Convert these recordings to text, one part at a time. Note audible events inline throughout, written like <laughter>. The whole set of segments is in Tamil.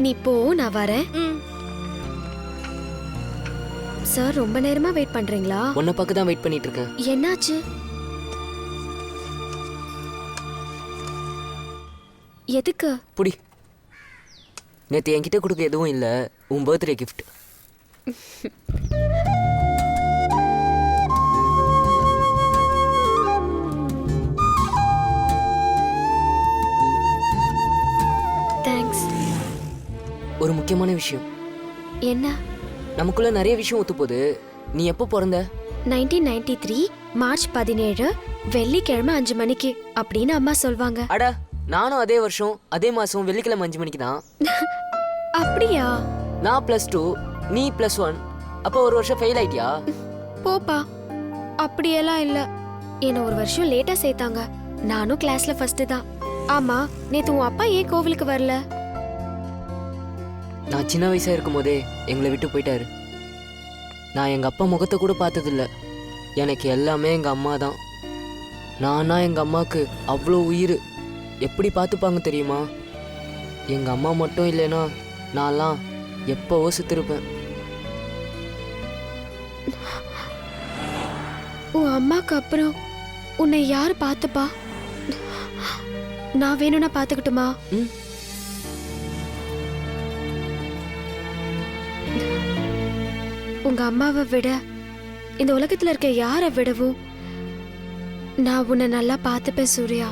நீ போ நான் வரேன். ம். சார் ரொம்ப நேரமா வெயிட் பண்றீங்களா? உன்னை பார்க்க தான் வெயிட் பண்ணிட்டு இருக்கேன் என்னாச்சு? எதுக்கு? புடி. நேற்று என்கிட்ட கொடுக்க எதுவும் இல்லை. உன் பர்த்டே கிஃப்ட் <laughs> ஒரு முக்கியமான விஷயம். என்ன? நமக்குள்ள நிறைய விஷயம் ஒத்து போகுது நீ எப்போ பிறந்த? நைன்டீன் நைன்டி த்ரீ மார்ச் பதினேழு வெள்ளிக்கிழமை அஞ்சு மணிக்கு அப்படின்னு அம்மா சொல்வாங்க. அட நானும் அதே வருஷம் அதே மாதம் வெள்ளிக்கிழமை அஞ்சு மணிக்கு தான். <laughs> அப்படியா? நான் ப்ளஸ் டூ நீ ப்ளஸ் ஒன் அப்போ ஒரு வருஷம் ஃபெயில் ஆயிட்டியா? போப்பா அப்படியெல்லாம் இல்ல. என்ன ஒரு வருஷம் லேட்டா சேர்த்தாங்க. நானும் கிளாஸ்ல ஃபர்ஸ்ட் தான். ஆமா நேத்து உன் அப்பா ஏன் கோவிலுக்கு வரல? நான் சின்ன வயசாக இருக்கும் போதே எங்களை விட்டு போயிட்டாரு. நான் எங்கள் அப்பா முகத்தை கூட பார்த்ததில்ல. எனக்கு எல்லாமே எங்கள் அம்மா தான். நானா எங்கள் அம்மாவுக்கு அவ்வளோ உயிர். எப்படி பார்த்துப்பாங்க தெரியுமா? எங்கள் அம்மா மட்டும் இல்லைன்னா நான்லாம் எப்போவோ செத்துருப்பேன். உன் அம்மாக்கு அப்புறம் உன்னை யார் பார்த்துப்பா? நான் வேணும்னா பார்த்துக்கிட்டுமா? ம்? உங்க அம்மாவை விட இந்த உலகத்துல இருக்க யாரை விடவும் நான் உன்னை நல்லா பார்த்துப்பேன் சூர்யா.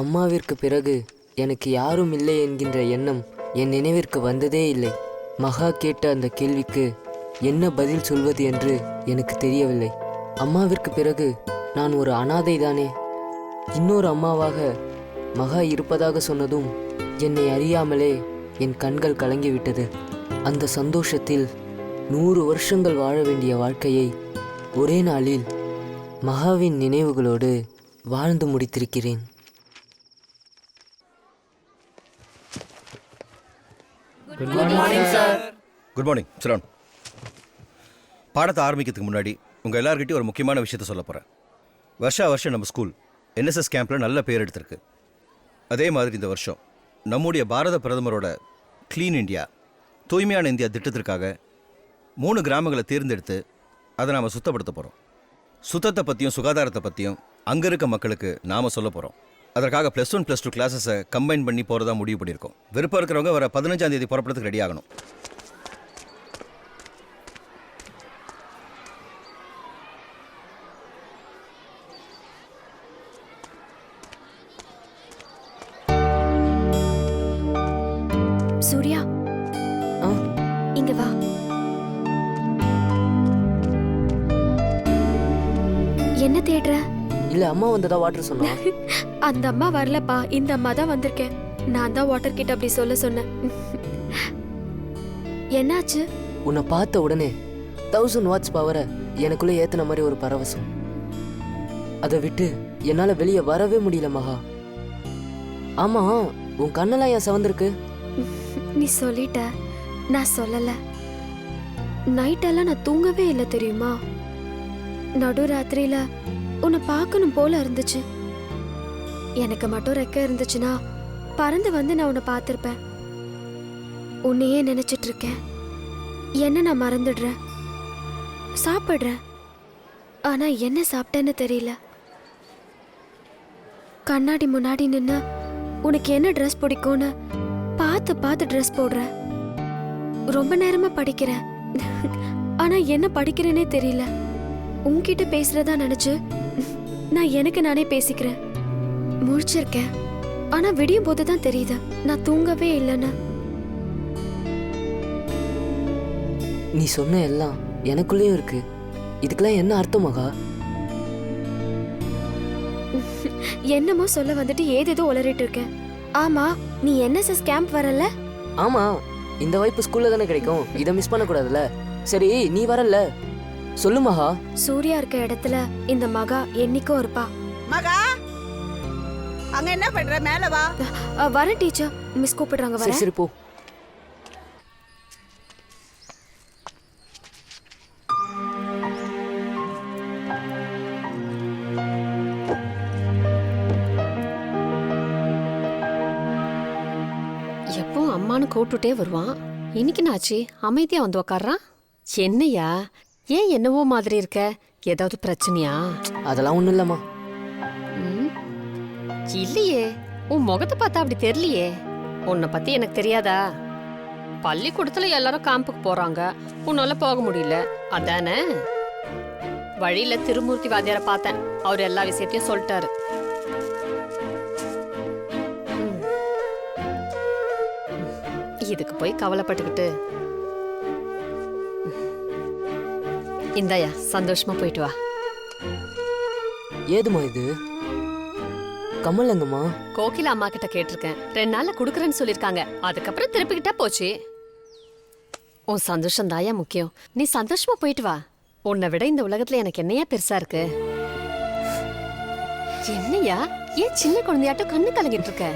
அம்மாவிற்கு பிறகு எனக்கு யாரும் இல்லை என்கின்ற எண்ணம் என் நினைவிற்கு வந்ததே இல்லை. மகா கேட்ட அந்த கேள்விக்கு என்ன பதில் சொல்வது என்று எனக்கு தெரியவில்லை. அம்மாவிற்கு பிறகு நான் ஒரு அனாதை தானே இன்னொரு அம்மாவாக மகா இருப்பதாக சொன்னதும் என்னை அறியாமலே என் கண்கள் கலங்கிவிட்டது. அந்த சந்தோஷத்தில் நூறு வருஷங்கள் வாழ வேண்டிய வாழ்க்கையை ஒரே நாளில் மகாவின் நினைவுகளோடு வாழ்ந்து முடித்திருக்கிறேன். குட் மார்னிங் சிரான் பாடத்தை ஆரம்பிக்கிறதுக்கு முன்னாடி உங்கள் எல்லார்கிட்டயும் ஒரு முக்கியமான விஷயத்த சொல்ல போகிறேன் வருஷா வருஷம் நம்ம ஸ்கூல் என்எஸ்எஸ் கேம்பில் நல்ல பேர் எடுத்திருக்கு. அதே மாதிரி இந்த வருஷம் நம்முடைய பாரத பிரதமரோட க்ளீன் இந்தியா தூய்மையான இந்தியா திட்டத்திற்காக மூணு கிராமங்களை தேர்ந்தெடுத்து அதை நாம் சுத்தப்படுத்த போகிறோம் சுத்தத்தை பற்றியும் சுகாதாரத்தை பற்றியும் அங்கே இருக்க மக்களுக்கு நாம் சொல்ல போகிறோம் அதற்காக ப்ளஸ் ஒன் ப்ளஸ் டூ கிளாஸஸை கம்பைன் பண்ணி போகிறதா முடிவு பண்ணியிருக்கோம். விருப்பம் இருக்கிறவங்க வர பதினஞ்சாம் தேதி புறப்படுறதுக்கு ரெடி ஆகணும். இல்லை அம்மா வந்ததா வாட்டர் சொன்னா? <laughs> அந்த அம்மா வரலப்பா இந்த அம்மா தான் வந்திருக்கேன். நான் தான் வாட்டர் கிட்ட அப்படி சொல்ல சொன்னேன். <laughs> என்னாச்சு? உன்னை பார்த்த உடனே தௌசண்ட் வாட்ஸ் பவரை எனக்குள்ளே ஏற்றின மாதிரி ஒரு பரவசம். அதை விட்டு என்னால் வெளியே வரவே முடியல மகா. ஆமாம் உன் கண்ணெல்லாம் ஏன் செவந்திருக்கு? <laughs> நீ சொல்லிட்ட. நான் சொல்லல. நைட்டெல்லாம் நான் தூங்கவே இல்லை தெரியுமா? நடுராத்திரியில உன்னை பார்க்கணும் போல இருந்துச்சு. எனக்கு மட்டும் ரெக்க இருந்துச்சுன்னா பறந்து வந்து நான் உன்னை பார்த்துருப்பேன். உன்னையே நினைச்சிட்டு இருக்கேன். என்ன நான் மறந்துடுறேன்? சாப்பிட்றேன். ஆனா என்ன சாப்பிட்டேன்னு தெரியல. கண்ணாடி முன்னாடி நின்று உனக்கு என்ன ட்ரெஸ் பிடிக்கும்னு பார்த்து பார்த்து ட்ரெஸ் போடுறேன். ரொம்ப நேரமா படிக்கிறேன். ஆனா என்ன படிக்கிறேனே தெரியல. உன்கிட்ட பேசுறதா நினைச்சு நான் எனக்கு நானே பேசிக்கிறேன். முழிச்சிருக்கேன். ஆனா விடியும் போது தான் தெரியுது. நான் தூங்கவே இல்லைன்னு. நீ சொன்ன எல்லாம் எனக்குள்ளேயும் இருக்கு. இதுக்கெல்லாம் என்ன அர்த்தம் மகா? என்னமோ சொல்ல வந்துட்டு ஏதேதோ உளறிட்டு இருக்கேன். ஆமா நீ என்எஸ்எஸ் கேம்ப் வரல? ஆமாம் இந்த வாய்ப்பு ஸ்கூலில் தானே கிடைக்கும். இதை மிஸ் பண்ணக்கூடாதுல்ல. சரி நீ வரல. சொல்லு மகா. சூர்யா இருக்க இடத்துல இந்த மகா என்னைக்கும் இருப்பா. மகா அங்க என்ன பண்ற? மேல வா. வர டீச்சர். மிஸ் கூப்பிடுறாங்க வர சரி போ. எப்பவும் அம்மானு கூப்பிட்டுட்டே வருவான். இன்னைக்கு நாச்சு அமைதியா வந்து உக்காடுறான் என்னையா ஏன் என்னவோ மாதிரி இருக்க? ஏதாவது பிரச்சனையா? அதெல்லாம் ஒன்றும் இல்லைம்மா. ம்? இல்லையே. உன் முகத்தை பார்த்தா அப்படி தெரியலையே. உன்னை பத்தி எனக்கு தெரியாதா? பள்ளிக்கூடத்துல எல்லாரும் காம்புக்கு போறாங்க. உன்னால போக முடியல. அதானே? வழியில திருமூர்த்தி வாத்தியாரை பார்த்தேன். அவர் எல்லா விஷயத்தையும் சொல்லிட்டாரு. ம். இதுக்கு போய் கவலைப்பட்டுக்கிட்டு இந்தாயா சந்தோஷமா போயிட்டு வா. ஏதுமா இது? கமல் எங்கம்மா கோகிலா அம்மா கிட்ட கேட்டிருக்கேன். ரெண்டு நாள்ல குடுக்கறேன்னு சொல்லிருக்காங்க. அதுக்கப்புறம் திருப்பிக்கிட்டா போச்சு. உன் சந்தோஷம் தாயா முக்கியம். நீ சந்தோஷமா போயிட்டு வா. உன்னை விட இந்த உலகத்துல எனக்கு என்னையா பெருசா இருக்கு? என்னையா? ஏன் சின்ன குழந்தையாட்டம் கண்ணு கலங்கிட்டு இருக்க?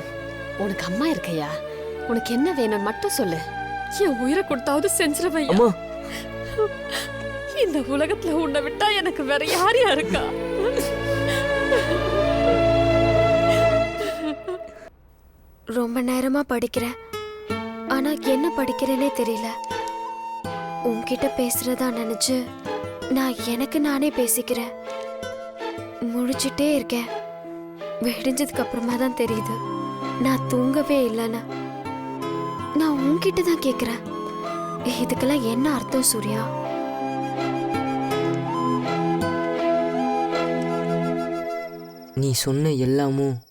உனக்கு அம்மா இருக்கையா? உனக்கு என்ன வேணும்னு மட்டும் சொல்லு. என் உயிரை கொடுத்தாவது செஞ்சிருவையா அம்மா. இந்த உலகத்துல உன்னை விட்டா எனக்கு வேற யாரையா இருக்கா ரொம்ப நேரமா படிக்கிறேன். ஆனா என்ன படிக்கிறேனே தெரியல. உன்கிட்ட பேசுறதா நினைச்சு நான் எனக்கு நானே பேசிக்கிறேன். முழிச்சிட்டே இருக்கேன். வெடிஞ்சதுக்கு அப்புறமா தான் தெரியுது. நான் தூங்கவே இல்லைன்னு. நான் உன்கிட்ட தான் கேட்குறேன் இதுக்கெல்லாம் என்ன அர்த்தம் சூர்யா? நீ சொன்ன எல்லாமும்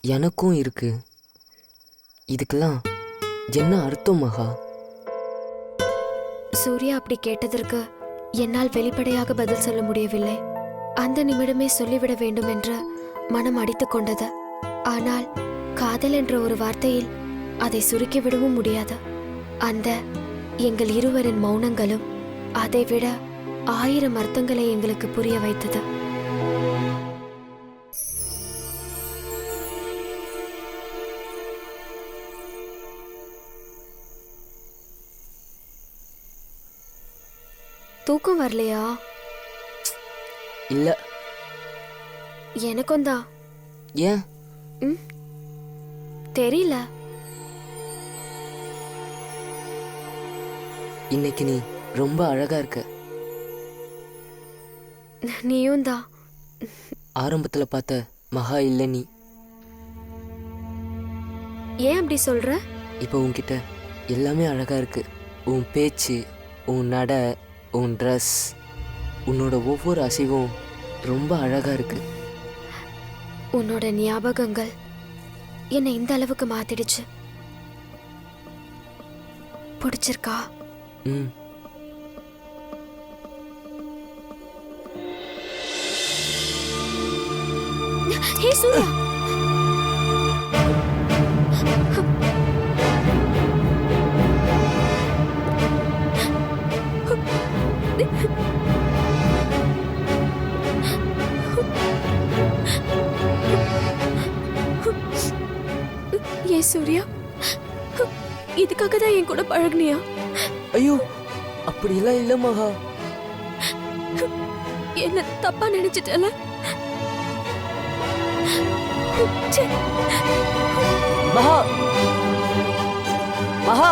எனக்கும் இருக்கு. இதுக்கெல்லாம் என்ன அர்த்தம் மகா? சூர்யா அப்படி கேட்டதற்கு என்னால் வெளிப்படையாக பதில் சொல்ல முடியவில்லை. அந்த நிமிடமே சொல்லிவிட வேண்டும் என்று மனம் அடித்துக் கொண்டது. ஆனால் காதல் என்ற ஒரு வார்த்தையில் அதை சுருக்கிவிடவும் முடியாது. அந்த எங்கள் இருவரின் மௌனங்களும் அதைவிட ஆயிரம் அர்த்தங்களை எங்களுக்கு புரிய வைத்தது. தூக்கம் வரலையா? இல்லை. எனக்கும் தான். ஏன்? தெரியல. இன்னைக்கு நீ ரொம்ப அழகா இருக்க. நீயும் தான். ஆரம்பத்தில் பார்த்த மகா இல்லை நீ. ஏன் அப்படி சொல்ற? இப்போ உன்கிட்ட எல்லாமே அழகா இருக்கு. உன் பேச்சு உன் நட உன் ட்ரெஸ் உன்னோட ஒவ்வொரு அசைவும் ரொம்ப அழகா இருக்கு. உன்னோட ஞாபகங்கள் என்னை இந்த அளவுக்கு மாத்திடுச்சு. பிடிச்சிருக்கா? ம். ஹே சூர்யா! சூர்யா? இதுக்காக தான் என் கூட பழகுனியா? ஐயோ அப்படிலாம் இல்லை மகா. என்ன தப்பா நினைச்சிட்டல? Maha. Maha.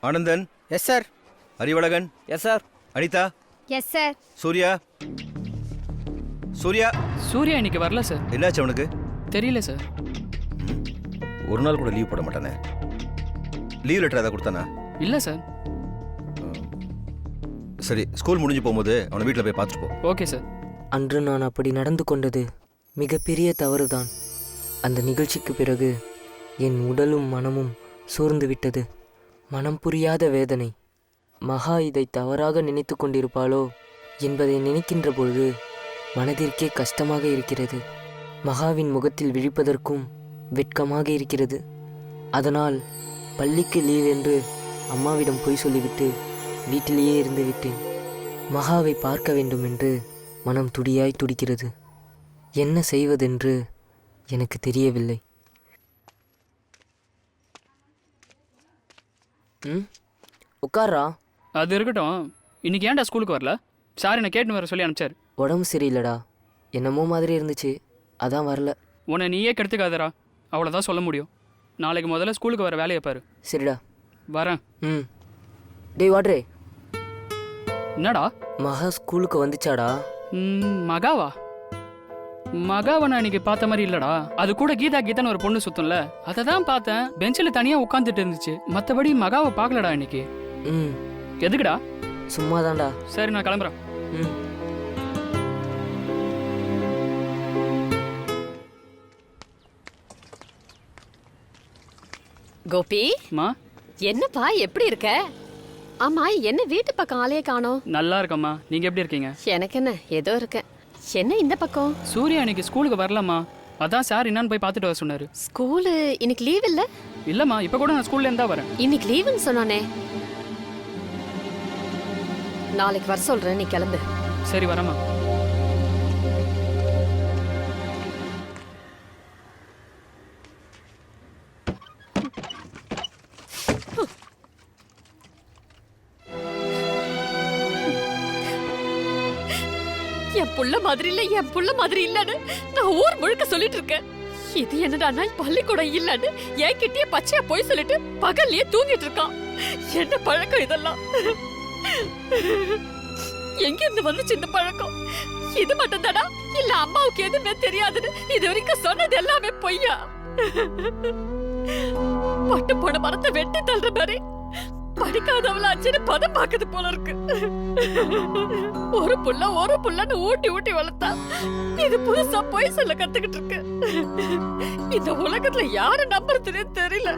Anandan. Yes sir. Arivazhagan. Yes sir. Anitha. Yes sir. Surya. Surya. Surya இன்னைக்கு வரல சார். என்னாச்சு அவனுக்கு? தெரியல சார். ஒரு நாள் கூட லீவ் போட மாட்டானே? லீவ் லெட்டர் ஏதாவது கொடுத்தானா? இல்லை சார். சரி ஸ்கூல் முடிஞ்சு போகும்போது அவனை வீட்டில் போய் பார்த்துட்டு போ. Okay sir. அன்று நான் அப்படி நடந்து கொண்டது மிகப்பெரிய தவறுதான். அந்த நிகழ்ச்சிக்கு பிறகு என் உடலும் மனமும் சோர்ந்து விட்டது. மனம் புரியாத வேதனை. மகா இதை தவறாக நினைத்து கொண்டிருப்பாளோ என்பதை நினைக்கின்ற பொழுது மனதிற்கே கஷ்டமாக இருக்கிறது. மகாவின் முகத்தில் விழிப்பதற்கும் வெட்கமாக இருக்கிறது. அதனால் பள்ளிக்கு லீவ் என்று அம்மாவிடம் பொய் சொல்லிவிட்டு வீட்டிலேயே இருந்து விட்டேன். மகாவை பார்க்க வேண்டும் என்று மனம் துடியாய் துடிக்கிறது. என்ன செய்வதென்று எனக்கு தெரியவில்லை. ம்? உட்கார்றா. அது இருக்கட்டும். இன்னைக்கு ஏன்டா ஸ்கூலுக்கு வரல? சார் என்னை கேட்டுன்னு வர சொல்லி அனுப்பிச்சார். உடம்பு சரியில்லடா. என்னமோ மாதிரி இருந்துச்சு. அதான் வரல. உன்னை நீயே கெடுத்துக்காதடா. அவ்வளோதான் சொல்ல முடியும். நாளைக்கு முதல்ல ஸ்கூலுக்கு வர வேலையை பாரு. சரிடா. வரேன். ம். டேய் வாட்ரே. என்னடா? மகா ஸ்கூலுக்கு வந்துச்சாடா. ம், மகாவா? மகாவை நான் இன்னைக்கு பார்த்த மாதிரி இல்லடா. அது கூட கீதா கீதான்னு ஒரு பொண்ணு சுத்தம்ல. அதை தான் பார்த்தேன். பெஞ்சில் தனியாக உட்காந்துட்டு இருந்துச்சு. மற்றபடி மகாவை பார்க்கலடா இன்னைக்கு ம். எதுக்குடா? சும்மாதான்டா. சரி நான் கிளம்புறேன். ம். கோபி? மா? என்னப்பா எப்படி இருக்க? ஆமா என்ன வீட்டு பக்கம் ஆளையே காணோம்? நல்லா இருக்கம்மா. நீங்கள் எப்படி இருக்கீங்க? எனக்கு என்ன ஏதோ இருக்கேன். என்ன இந்த பக்கம். சூர்யா இன்னைக்கு ஸ்கூலுக்கு வரலம்மா அதான் சார் என்னன்னு போய் பார்த்துட்டு வர சொன்னார். ஸ்கூலு இன்னைக்கு லீவ் இல்ல? இல்லைம்மா இப்போ கூட நான் ஸ்கூல்லேருந்து தான் வரேன். இன்னைக்கு லீவுன்னு சொன்னானே. நாளைக்கு வர சொல்றேன் நீ கிளம்பு. சரி வரேம்மா. என் புள்ள மாதிரி இல்ல என் புள்ள மாதிரி இல்லன்னு நான் ஊர் முழுக்க சொல்லிட்டு இருக்கேன். இது என்னடான்னா பள்ளிக்கூடம் இல்லன்னு என்கிட்டயே பச்சையா போய் சொல்லிட்டு பகல்லயே தூங்கிட்டு இருக்கான். என்ன பழக்கம் இதெல்லாம்? எங்க இருந்து வந்துச்சு இந்த பழக்கம்? இது மட்டும் தானா இல்ல அம்மாவுக்கு எதுவுமே தெரியாதுன்னு இது வரைக்கும் சொன்னது எல்லாமே பொய்யா? பட்டு போன மரத்தை வெட்டி தள்ளுற மாதிரி படிக்காதவளாச்சுன்னு பதம் பாக்குது போல இருக்கு. ஒரு புள்ள ஒரு புள்ளன்னு ஊட்டி ஊட்டி வளர்த்தா இது புதுசா பொய் சொல்ல கத்துக்கிட்டு இருக்கு. இந்த உலகத்துல யாரு நம்புறதுனே தெரியல.